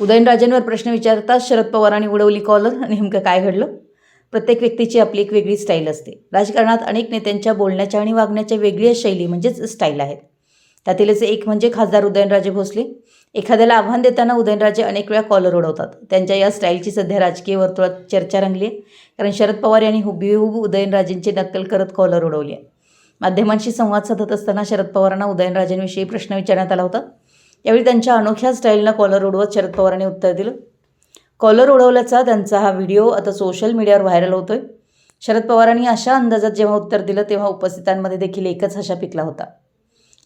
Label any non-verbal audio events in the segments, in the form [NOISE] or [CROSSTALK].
उदयनराजेंवर प्रश्न विचारताच शरद पवारांनी उडवली कॉलर [LAUGHS] नेमकं काय घडलं? प्रत्येक व्यक्तीची आपली एक वेगळी स्टाईल असते. राजकारणात अनेक नेत्यांच्या बोलण्याच्या आणि वागण्याच्या वेगळ्या शैली म्हणजेच स्टाईल आहेत. त्यातीलच एक म्हणजे खासदार उदयनराजे भोसले. एखाद्याला आव्हान देताना उदयनराजे अनेक वेळा कॉलर उडवतात त्यांच्या या स्टाईलची सध्या राजकीय वर्तुळात चर्चा रंगली आहे. कारण शरद पवार यांनी हुबेहूब उदयनराजेंची नक्कल करत कॉलर उडवली आहे. माध्यमांशी संवाद साधत असताना शरद पवारांना उदयनराजेंविषयी प्रश्न विचारण्यात आला होता. यावेळी त्यांच्या अनोख्या स्टाईलनं कॉलर उडवत शरद पवारांनी उत्तर दिलं. कॉलर उडवल्याचा त्यांचा हा व्हिडिओ आता सोशल मीडियावर व्हायरल होतोय. शरद पवारांनी अशा अंदाजात जेव्हा उत्तर दिलं तेव्हा उपस्थितांमध्ये देखील एकच हशा पिकला होता.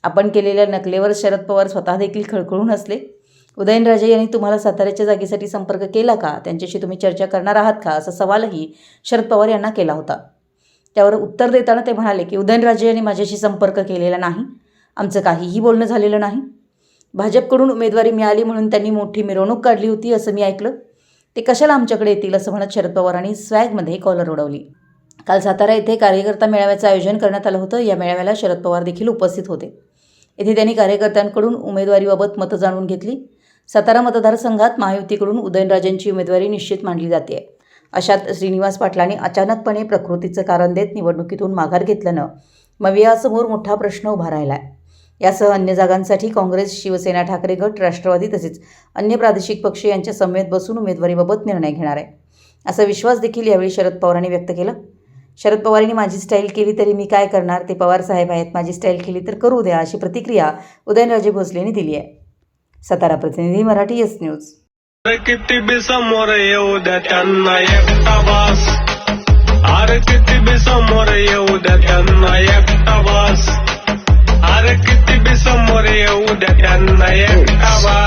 आपण केलेल्या नकलेवर शरद पवार स्वतः देखील खळखळून असले उदयनराजे यांनी तुम्हाला साताऱ्याच्या जागेसाठी संपर्क केला का? त्यांच्याशी तुम्ही चर्चा करणार आहात का? असा सवालही शरद पवार यांना केला होता. त्यावर उत्तर देताना ते म्हणाले की उदयनराजे यांनी माझ्याशी संपर्क केलेला नाही. आमचं काहीही बोलणं झालेलं नाही. भाजपकडून उमेदवारी मिळाली म्हणून त्यांनी मोठी मिरवणूक काढली होती असं मी ऐकलं. ते कशाला आमच्याकडे येतील असं म्हणत शरद पवारांनी स्वॅगमध्ये कॉलर उडवली. काल सातारा येथे कार्यकर्ता मेळाव्याचं आयोजन करण्यात आलं होतं. या मेळाव्याला शरद पवार देखील उपस्थित होते. येथे त्यांनी कार्यकर्त्यांकडून उमेदवारीबाबत मतं जाणून घेतली. सातारा मतदारसंघात महायुतीकडून उदयनराजेंची उमेदवारी निश्चित मानली जाते. अशात श्रीनिवास पाटलांनी अचानकपणे प्रकृतीचं कारण देत निवडणुकीतून माघार घेतल्यानं मवियासमोर मोठा प्रश्न उभा राहिला आहे यासह अन्य जागांसाठी काँग्रेस शिवसेना ठाकरे गट राष्ट्रवादी तसेच अन्य प्रादेशिक पक्ष यांच्या समेत बसून उमेदवारीबाबत निर्णय घेणार आहे. असा विश्वास देखील यावेळी शरद पवारांनी व्यक्त केला. शरद पवारांनी माझी स्टाईल केली तरी मी काय करणार? ते पवार साहेब आहेत. माझी स्टाईल केली तर करू द्या अशी प्रतिक्रिया उदयनराजे भोसले यांनी दिली आहे. सातारा प्रतिनिधी मराठी एस न्यूज किती बी समोर येऊ द्या त्यांना every.